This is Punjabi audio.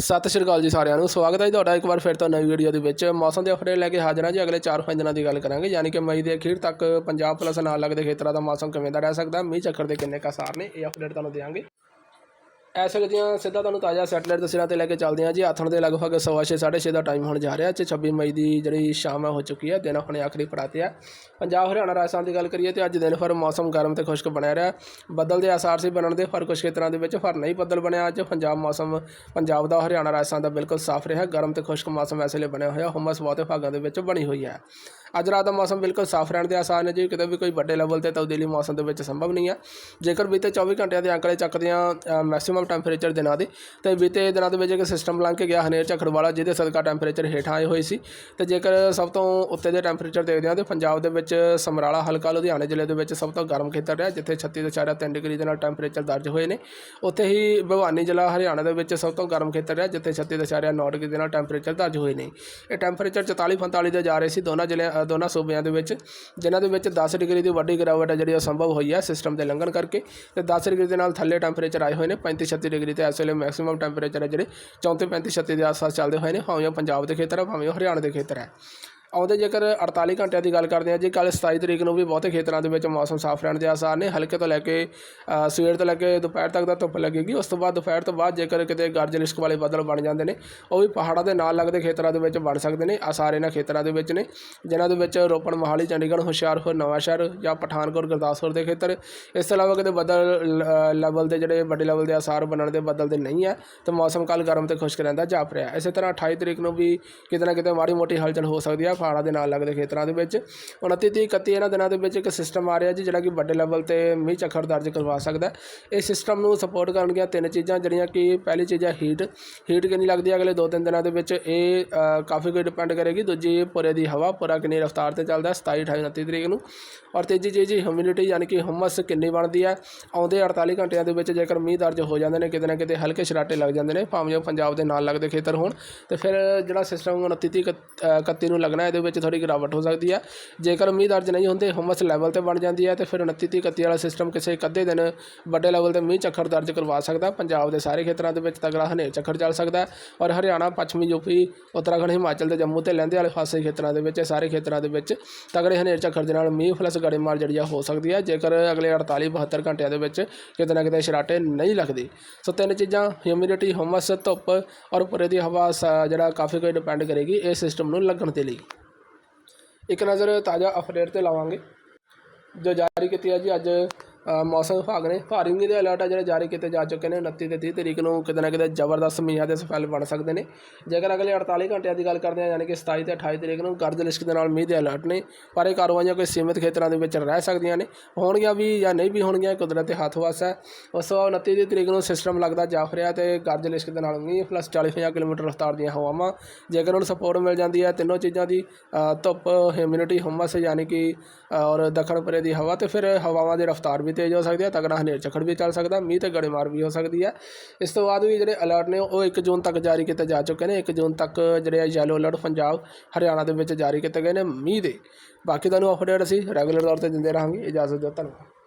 ਸਤਿ ਸ਼੍ਰੀ ਅਕਾਲ ਜੀ ਸਾਰਿਆਂ ਨੂੰ, ਸਵਾਗਤ ਹੈ ਜੀ ਤੁਹਾਡਾ ਇੱਕ ਵਾਰ ਫਿਰ ਤੋਂ ਨਵੀਂ ਵੀਡੀਓ ਦੇ ਵਿੱਚ। ਮੌਸਮ ਦੇ ਅਪਡੇਟ ਲੈ ਕੇ ਹਾਜ਼ਰ ਹਾਂ ਜੀ, ਅਗਲੇ 4-5 ਦਿਨਾਂ ਦੀ ਗੱਲ ਕਰਾਂਗੇ। ਯਾਨੀ ਕਿ ਮਈ ਦੇ ਅਖੀਰ ਤੱਕ ਪੰਜਾਬ ਪਲਸ ਨਾਲ ਲੱਗਦੇ ਖੇਤਰਾਂ ਦਾ ਮੌਸਮ ਕਿਵੇਂ ਦਾ ਰਹਿ ਸਕਦਾ, ਮੀਂਹ ਚੱਕਰ ਦੇ ਕਿੰਨੇ ਕੁ ਅਸਾਰ ਨੇ, ਇਹ ਅਪਡੇਟ ਤੁਹਾਨੂੰ ਦੇਵਾਂਗੇ ਇਸ ਐਸ ਦੀਆਂ ਸਿੱਧਾ ਤੁਹਾਨੂੰ ਤਾਜ਼ਾ ਸੈਟਲਾਈਟ ਤਸਵੀਰਾਂ ਤੇ ਲੈ ਕੇ ਚੱਲਦੇ ਹਾਂ ਜੀ। ਆਥਣ ਦੇ ਲਗਭਗ ਸਵਾ ਛੇ, ਸਾਢੇ ਛੇ ਦਾ ਟਾਈਮ ਹੋਣ ਜਾ ਰਿਹਾ। ਤੇ 26 ਮਈ ਦੀ ਜਿਹੜੀ ਸ਼ਾਮ ਹੈ ਹੋ ਚੁੱਕੀ ਹੈ ਦਿਨ ਆਪਣੇ ਆਖਰੀ ਪੜਾਤੇ ਆ। ਪੰਜਾਬ ਹਰਿਆਣਾ ਰਾਜਸਥਾਨ ਦੀ ਗੱਲ ਕਰੀਏ ਤੇ ਅੱਜ ਦਿਨ ਭਰ ਮੌਸਮ ਗਰਮ ਤੇ ਖੁਸ਼ਕ ਬਣਿਆ ਰਿਹਾ। ਬੱਦਲ ਦੇ ਆਸਾਰ ਸੀ ਬਣਨ ਦੇ, ਪਰ ਕੁਝ ਖੇਤਰਾਂ ਦੇ ਵਿੱਚ ਪਰ ਨਹੀਂ ਬੱਦਲ ਬਣਿਆ। ਅੱਜ ਪੰਜਾਬ ਮੌਸਮ, ਪੰਜਾਬ ਦਾ ਹਰਿਆਣਾ ਰਾਜਸਥਾਨ ਦਾ ਬਿਲਕੁਲ ਸਾਫ਼ ਰਿਹਾ। ਗਰਮ ਤੇ ਖੁਸ਼ਕ ਮੌਸਮ ਇਸ ਲਈ ਬਣਿਆ ਹੋਇਆ। ਹੁਮਸ ਬਹੁਤੇ ਭਾਗਾਂ ਦੇ ਵਿੱਚ ਬਣੀ ਹੋਈ ਹੈ। ਅੱਜ ਰਾਤ ਦਾ ਮੌਸਮ ਬਿਲਕੁਲ ਸਾਫ਼ ਰਹਿਣ ਦੇ ਆਸਾਰ ਨੇ ਜੀ। ਕਿਤੇ ਵੀ ਕੋਈ ਵੱਡੇ ਲੈਵਲ ਤੇ ਤਬਦੀਲੀ ਮੌਸਮ ਦੇ ਵਿੱਚ ਸੰਭਵ ਨਹੀਂ ਹੈ। ਜੇਕਰ ਬੀਤੇ 24 ਘੰਟਿਆਂ ਦੇ ਅੰਕੜੇ ਚੱਕਦੇ ਹਾਂ ਮੈਕਸਿਮਮ ਟੈਂਪਰੇਚਰ ਦਿਨਾਂ ਦੇ, ਤੇ ਬੀਤੇ ਦਿਨਾਂ ਦੇ ਵਿੱਚ ਇੱਕ ਸਿਸਟਮ ਲੰਘ ਕੇ ਗਿਆ ਹਨੇਰ ਚੱਖੜਵਾਲਾ ਜਿਹਦੇ ਸਦਕਾ ਟੈਂਪਰੇਚਰ ਹੇਠਾਂ ਆਏ ਹੋਏ ਸੀ। ਤੇ ਜੇਕਰ ਸਭ ਤੋਂ ਉੱਤੇ ਦੇ ਟੈਂਪਰੇਚਰ ਦੇਖਦੇ ਹਾਂ ਤੇ ਪੰਜਾਬ ਦੇ ਵਿੱਚ ਸਮਰਾਲਾ ਹਲਕਾ, ਲੁਧਿਆਣਾ ਜ਼ਿਲ੍ਹੇ ਦੇ ਵਿੱਚ ਸਭ ਤੋਂ ਗਰਮ ਖੇਤਰ ਰਿਹਾ, ਜਿੱਥੇ 36.3 ਡਿਗਰੀ ਦੇ ਨਾਲ ਟੈਂਪਰੇਚਰ ਦਰਜ ਹੋਏ ਨੇ। ਉੱਥੇ ਹੀ ਭਵਾਨੀ ਜ਼ਿਲ੍ਹਾ ਹਰਿਆਣਾ ਦੇ ਵਿੱਚ ਸਭ ਤੋਂ ਗਰਮ ਖੇਤਰ ਰਿਹਾ, ਜਿੱਥੇ 36.9 ਡਿਗਰੀ ਦੇ ਨਾਲ ਟੈਂਪਰੇਚਰ ਦਰਜ ਹੋਏ ਨੇ। ਇਹ ਟੈਂਪਰੇਚਰ 44 45 ਦੇ ਜਾ ਰਹੇ ਸੀ। ਦੋਨਾਂ ਜ਼ਿਲ੍ਹਿਆਂ ਦੋਨਾਂ ਸੂਬਿਆਂ ਦੇ ਵਿੱਚ, ਜਿਨ੍ਹਾਂ ਦੇ ਵਿੱਚ 10 ਡਿਗਰੀ ਦੀ ਵੱਡੀ ਗਿਰਾਵਟ ਹੈ ਜਿਹੜੀ ਉਹ ਸੰਭਵ ਹੋਈ ਹੈ ਸਿਸਟਮ ਦੇ ਲੰਘਣ ਕਰਕੇ। ਤੇ 10 ਡਿਗਰੀ ਦੇ ਨਾਲ ਥੱਲੇ ਟੈਂਪਰੇਚਰ ਆਏ ਹੋਏ ਨੇ 35 36 ਡਿਗਰੀ ਤੇ ਇਸ ਵੇਲੇ ਮੈਕਸਿਮਮ ਟੈਂਪਰੇਚਰ ਹੈ ਜਿਹੜੇ 34 35 36 ਦੇ ਆਸ-ਪਾਸ ਚੱਲਦੇ ਹੋਏ ਨੇ, ਭਾਵੇਂ ਉਹ ਪੰਜਾਬ ਦੇ ਖੇਤਰ ਹੈ, ਭਾਵੇਂ ਉਹ ਹਰਿਆਣਾ ਦੇ ਖੇਤਰ ਹੈ। ਆਉਂਦੇ ਜੇਕਰ 48 ਘੰਟਿਆਂ ਦੀ ਗੱਲ ਕਰਦੇ ਹਾਂ, ਜੀ ਕੱਲ 27 ਤਰੀਕ ਨੂੰ ਵੀ ਬਹੁਤੇ ਖੇਤਰਾਂ ਦੇ ਵਿੱਚ ਮੌਸਮ ਸਾਫ਼ ਰਹਿਣ ਦੇ ਆਸਾਰ ਨੇ, ਹਲਕੇ ਤੋਂ ਲੈ ਕੇ ਸਵੇਰ ਤੋਂ ਲੈ ਕੇ ਦੁਪਹਿਰ ਤੱਕ ਦਾ ਧੁੱਪ ਲੱਗੇਗੀ। ਉਸ ਤੋਂ ਬਾਅਦ ਦੁਪਹਿਰ ਤੋਂ ਬਾਅਦ ਜੇਕਰ ਕਿਤੇ ਗਰਜ ਲਿਸ਼ਕ ਵਾਲੇ ਬੱਦਲ ਬਣ ਜਾਂਦੇ ਨੇ, ਉਹ ਵੀ ਪਹਾੜਾਂ ਦੇ ਨਾਲ ਲੱਗਦੇ ਖੇਤਰਾਂ ਦੇ ਵਿੱਚ ਬਣ ਸਕਦੇ ਨੇ। ਆਸਾਰ ਇਹਨਾਂ ਖੇਤਰਾਂ ਦੇ ਵਿੱਚ ਨੇ, ਜਿਨ੍ਹਾਂ ਦੇ ਵਿੱਚ ਰੋਪੜ, ਮੋਹਾਲੀ, ਚੰਡੀਗੜ੍ਹ, ਹੁਸ਼ਿਆਰਪੁਰ, ਨਵਾਂਸ਼ਹਿਰ ਜਾਂ ਪਠਾਨਕੋਟ, ਗੁਰਦਾਸਪੁਰ ਦੇ ਖੇਤਰ। ਇਸ ਤੋਂ ਇਲਾਵਾ ਕਿਤੇ ਬੱਦਲ ਲੈਵਲ ਦੇ ਜਿਹੜੇ ਵੱਡੇ ਲੈਵਲ ਦੇ ਆਸਾਰ ਬਣਨ ਦੇ ਬੱਦਲ ਦੇ ਨਹੀਂ ਹੈ, ਤੇ ਮੌਸਮ ਕੱਲ ਗਰਮ ਤੇ ਖੁਸ਼ਕ ਰਹਿੰਦਾ ਜਾਪ ਰਿਹਾ। ਇਸੇ ਤਰ੍ਹਾਂ 28 ਤਰੀਕ ਨੂੰ ਵੀ ਕਿਤੇ ਨਾ ਕਿਤੇ ਮਾੜੀ ਮੋਟੀ ਹਲਚਲ ਹੋ ਸਕਦੀ ਹੈ ਪਹਾੜਾਂ ਦੇ ਨਾਲ ਲੱਗਦੇ ਖੇਤਰਾਂ ਦੇ ਵਿੱਚ। 29 ਤੀਹ 31 ਇਹਨਾਂ ਦਿਨਾਂ ਦੇ ਵਿੱਚ ਇੱਕ ਸਿਸਟਮ ਆ ਰਿਹਾ ਜੀ ਜਿਹੜਾ ਕਿ ਵੱਡੇ ਲੈਵਲ ਤੇ ਮੀਂਹ ਝੱਖੜ ਦਰਜ ਕਰਵਾ ਸਕਦਾ ਇਹ ਸਿਸਟਮ ਨੂੰ ਸਪੋਰਟ ਕਰਨਗੀਆਂ ਤਿੰਨ ਚੀਜ਼ਾਂ ਜਿਹੜੀਆਂ ਕਿ ਪਹਿਲੀ ਚੀਜ਼ ਹੈ ਹੀਟ ਹੀਟ ਕਿੰਨੀ ਲੱਗਦੀ ਹੈ? ਅਗਲੇ ਦੋ ਤਿੰਨ ਦਿਨਾਂ ਦੇ ਵਿੱਚ ਇਹ ਕਾਫੀ ਕੋਈ ਡਿਪੈਂਡ ਕਰੇਗੀ। ਦੂਜੀ ਪੁਰੇ ਦੀ ਹਵਾ ਪੁਰਾ ਕਿੰਨੀ ਰਫ਼ਤਾਰ ਤੇ ਚੱਲਦਾ ਹੈ, 27 28 29 ਤਰੀਕ ਨੂੰ। ਔਰ ਤੀਜੀ ਚੀਜ਼ ਹਿਊਮਿਡਿਟੀ ਯਾਨੀ ਕਿ ਹਮਸ ਕਿੰਨੀ ਬਣਦੀ ਹੈ? ਆਉਂਦੇ 48 ਘੰਟਿਆਂ ਦੇ ਵਿੱਚ ਜੇਕਰ ਮੀਂਹ ਦਰਜ ਹੋ ਜਾਂਦੇ ਨੇ ਕਿਤੇ ਨਾ ਕਿਤੇ ਹਲਕੇ ਸ਼ਰਾਟੇ ਲੱਗ ਜਾਂਦੇ ਨੇ ਭਾਵੇਂ ਉਹ ਪੰਜਾਬ ਦੇ ਨਾਲ ਲੱਗਦੇ ਖੇਤਰ ਹੋਣ। ਤੇ ਫਿਰ ਜਿਹੜਾ ਸਿਸਟਮ 29 ਤੀਹ ਇਕੱਤ- ਅ, 31 ਨੂੰ ਲੱਗਣਾ ਇਹਦੇ ਵਿੱਚ ਥੋੜੀ ਗਿਰਾਵਟ ਹੋ ਸਕਦੀ ਹੈ ਜੇਕਰ ਮੀਂਹ ਦਰਜ ਨਹੀਂ ਹੁੰਦੇ, ਹਮਸ ਲੈਵਲ ਤੇ ਬਣ ਜਾਂਦੀ ਹੈ ਤੇ ਫਿਰ 29 ਤੀਹ 31 ਵਾਲਾ ਸਿਸਟਮ ਕਿਸੇ ਇੱਕ ਅੱਧੇ ਦਿਨ ਵੱਡੇ ਲੈਵਲ ਤੇ ਮੀਂਹ ਝੱਖੜ ਦਰਜ ਕਰਵਾ ਸਕਦਾ। ਪੰਜਾਬ ਦੇ ਸਾਰੇ ਖੇਤਰਾਂ ਦੇ ਵਿੱਚ ਤਗੜਾ ਹਨੇਰ ਝੱਖੜ ਚੱਲ ਸਕਦਾ ਔਰ ਹਰਿਆਣਾ, ਪੱਛਮੀ ਯੂਪੀ ਉੱਤਰਾਖੰਡ, ਹਿਮਾਚਲ ਤੇ ਜੰਮੂ ਤੇ ਲਹਿੰਦੇ ਵਾਲੇ ਪਾਸੇ ਖੇਤਰਾਂ ਦੇ ਵਿੱਚ, ਇਹ ਸਾਰੇ ਖੇਤਰਾਂ ਦੇ ਵਿੱਚ ਤਗੜੇ ਹਨੇਰ ਝੱਖੜ ਦੇ ਨਾਲ ਮੀਂਹ ਪਲਸ ਗੜੇਮਾਰ ਜਿਹੜੀ ਆ ਹੋ ਸਕਦੀ ਹੈ ਜੇਕਰ ਅਗਲੇ 48 72 ਘੰਟਿਆਂ ਦੇ ਵਿੱਚ ਕਿਤੇ ਨਾ ਕਿਤੇ ਸ਼ਰਾਟੇ ਨਹੀਂ ਲੱਗਦੇ। ਸੋ ਤਿੰਨ ਚੀਜ਼ਾਂ ਹਿਊਮਿਡਿਟੀ ਹਮਸ, ਧੁੱਪ ਔਰ ਪੁਰੇ ਦੀ ਹਵਾ ਜਿਹੜਾ ਕਾਫੀ ਕੋਈ ਡਿਪੈਂਡ ਕਰੇਗੀ ਇਹ ਸਿਸਟਮ ਨੂੰ ਲੱਗਣ ਦੇ ਲਈ। ਇੱਕ ਨਜ਼ਰ ਤਾਜ਼ਾ ਅਪਡੇਟ ਤੇ ਲਾਵਾਂਗੇ। ਜੋ ਜਾਰੀ ਕੀਤੀ ਹੈ ਜੀ ਅੱਜ ਮੌਸਮ ਵਿਭਾਗ ਨੇ ਭਾਰੀ ਮੀਂਹ ਦੇ ਅਲਰਟ ਆ ਜਿਹੜੇ ਜਾਰੀ ਕੀਤੇ ਜਾ ਚੁੱਕੇ ਨੇ 29 ਤੇ 30 ਤਰੀਕ ਨੂੰ ਕਿਤੇ ਨਾ ਕਿਤੇ ਜ਼ਬਰਦਸਤ ਮੀਂਹਾਂ ਦੇ ਸਫੈਲ ਬਣ ਸਕਦੇ ਨੇ। ਜੇਕਰ ਅਗਲੇ 48 ਘੰਟਿਆਂ ਦੀ ਗੱਲ ਕਰਦੇ ਹਾਂ, ਯਾਨੀ ਕਿ 27 ਤੇ 28 ਤਰੀਕ ਨੂੰ ਗਰਜ ਲਿਸ਼ਕ ਦੇ ਨਾਲ ਮੀਂਹ ਦੇ ਅਲਰਟ ਨੇ, ਪਰ ਇਹ ਕਾਰਵਾਈਆਂ ਕੋਈ ਸੀਮਿਤ ਖੇਤਰਾਂ ਦੇ ਵਿੱਚ ਰਹਿ ਸਕਦੀਆਂ ਨੇ। ਹੋਣਗੀਆਂ ਵੀ ਜਾਂ ਨਹੀਂ ਵੀ ਹੋਣਗੀਆਂ ਕੁਦਰਤ ਦੇ ਹੱਥ ਵੱਸ ਹੈ। ਉਸ ਤੋਂ ਬਾਅਦ 29 ਦੀ ਤਰੀਕ ਨੂੰ ਸਿਸਟਮ ਲੱਗਦਾ ਜਾਫ ਰਿਹਾ ਤੇ ਗਰਜ ਲਿਸ਼ਕ ਦੇ ਨਾਲ ਮੀਂਹ ਪਲੱਸ 40-50 ਕਿਲੋਮੀਟਰ ਰਫ਼ਤਾਰ ਦੀਆਂ ਹਵਾਵਾਂ। ਜੇਕਰ ਉਹਨੂੰ ਸਪੋਰਟ ਮਿਲ ਜਾਂਦੀ ਹੈ, ਤਿੰਨੋਂ ਚੀਜ਼ਾਂ ਦੀ ਧੁੱਪ ਹਿਊਮਿਡਿਟੀ ਹਮਸ, ਯਾਨੀ ਕਿ ਔਰ ਦੱਖਣ ਪਰੇ ਦੀ ਹਵਾ, ਤੇ ਫਿਰ ਹਵਾਵਾਂ ਦੀ ਰਫ਼ਤਾਰ ਵੀ ਤੇਜ਼ ਹੋ ਸਕਦੀ ਹੈ ਤਗੜਾ ਹਨੇਰ ਝੱਖੜ ਵੀ ਚੱਲ ਸਕਦਾ, ਮੀਂਹ ਤੇ ਗੜੇਮਾਰ ਵੀ ਹੋ ਸਕਦੀ ਹੈ। ਇਸ ਤੋਂ ਬਾਅਦ ਵੀ ਜਿਹੜੇ ਅਲਰਟ ਨੇ, ਉਹ 1 ਜੂਨ ਤੱਕ ਜਾਰੀ ਕੀਤੇ ਜਾ ਚੁੱਕੇ ਨੇ। 1 ਜੂਨ ਤੱਕ ਜਿਹੜੇ ਯੈਲੋ ਅਲਰਟ ਪੰਜਾਬ, ਹਰਿਆਣਾ ਦੇ ਵਿੱਚ ਜਾਰੀ ਕੀਤੇ ਗਏ ਨੇ ਮੀਂਹ ਦੇ। ਬਾਕੀ ਤੁਹਾਨੂੰ ਅਪਡੇਟ ਅਸੀਂ ਰੈਗੂਲਰ ਤੌਰ ਤੇ ਦਿੰਦੇ ਰਹਾਂਗੇ। ਇਜਾਜ਼ਤ ਦਿਓ, ਧੰਨਵਾਦ।